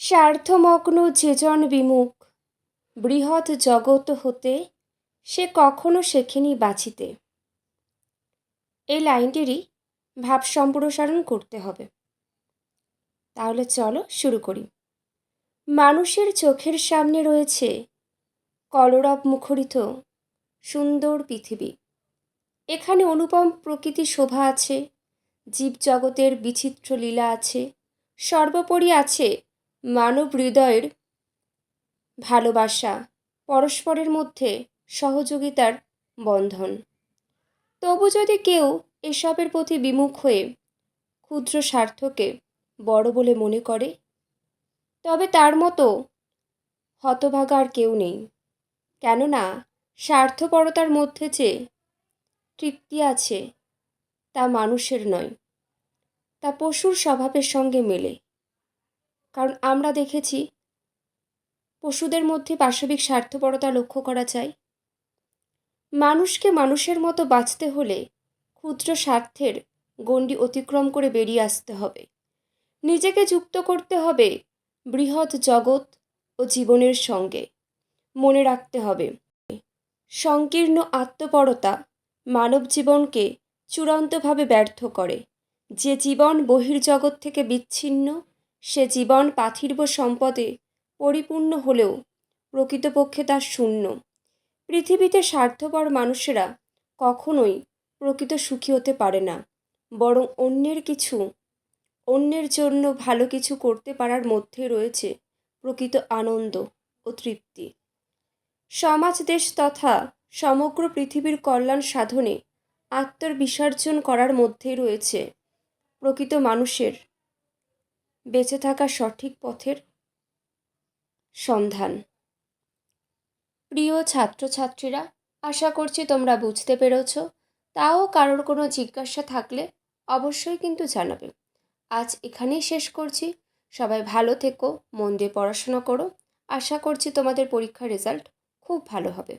স্বার্থমগ্ন যেজন বিমুখ, বৃহৎ জগৎ হতে সে কখনো শেখেনি বাঁচিতে। এই লাইনটিরই ভাব সম্প্রসারণ করতে হবে। তাহলে চলো শুরু করি। মানুষের চোখের সামনে রয়েছে কলরব মুখরিত, সুন্দর পৃথিবী। এখানে অনুপম প্রকৃতি শোভা আছে, জীবজগতের বিচিত্র লীলা আছে, সর্বোপরি আছে মানব হৃদয়ের ভালোবাসা পরস্পরের মধ্যে সহযোগিতার বন্ধন। তবু যদি কেউ এসবের প্রতি বিমুখ হয়ে ক্ষুদ্র স্বার্থকে বড় বলে মনে করে, তবে তার মতো হতভাগা আর কেউ নেই। কেননা স্বার্থপরতার মধ্যে যে তৃপ্তি আছে, তা মানুষের নয়, তা পশুর স্বভাবের সঙ্গে মেলে। কারণ আমরা দেখেছি পশুদের মধ্যে পাশবিক স্বার্থপরতা লক্ষ্য করা যায়। মানুষকে মানুষের মতো বাঁচতে হলে ক্ষুদ্র স্বার্থের গণ্ডি অতিক্রম করে বেরিয়ে আসতে হবে। নিজেকে যুক্ত করতে হবে বৃহৎ জগৎ ও জীবনের সঙ্গে। মনে রাখতে হবে, সংকীর্ণ আত্মপরতা মানব জীবনকে চূড়ান্তভাবে ব্যর্থ করে। যে জীবন বহির্জগৎ থেকে বিচ্ছিন্ন সে জীবন পাথির্ব সম্পদে পরিপূর্ণ হলেও প্রকৃতপক্ষে তার শূন্য। পৃথিবীতে স্বার্থপর মানুষেরা কখনোই প্রকৃত সুখী হতে পারে না, বরং অন্যের কিছু, অন্যের জন্য ভালো কিছু করতে পারার মধ্যে রয়েছে প্রকৃত আনন্দ ও তৃপ্তি। সমাজ, দেশ তথা সমগ্র পৃথিবীর কল্যাণ সাধনে আত্মার বিসর্জন করার মধ্যেই রয়েছে প্রকৃত মানুষের বেঁচে থাকা সঠিক পথের সন্ধান। প্রিয় ছাত্রছাত্রীরা, আশা করছি তোমরা বুঝতে পেরেছ। তাও কারোর কোনো জিজ্ঞাসা থাকলে অবশ্যই কিন্তু জানাবে। আজ এখানেই শেষ করছি। সবাই ভালো থেকো, মন দিয়ে পড়াশোনা করো। আশা করছি তোমাদের পরীক্ষার রেজাল্ট খুব ভালো হবে।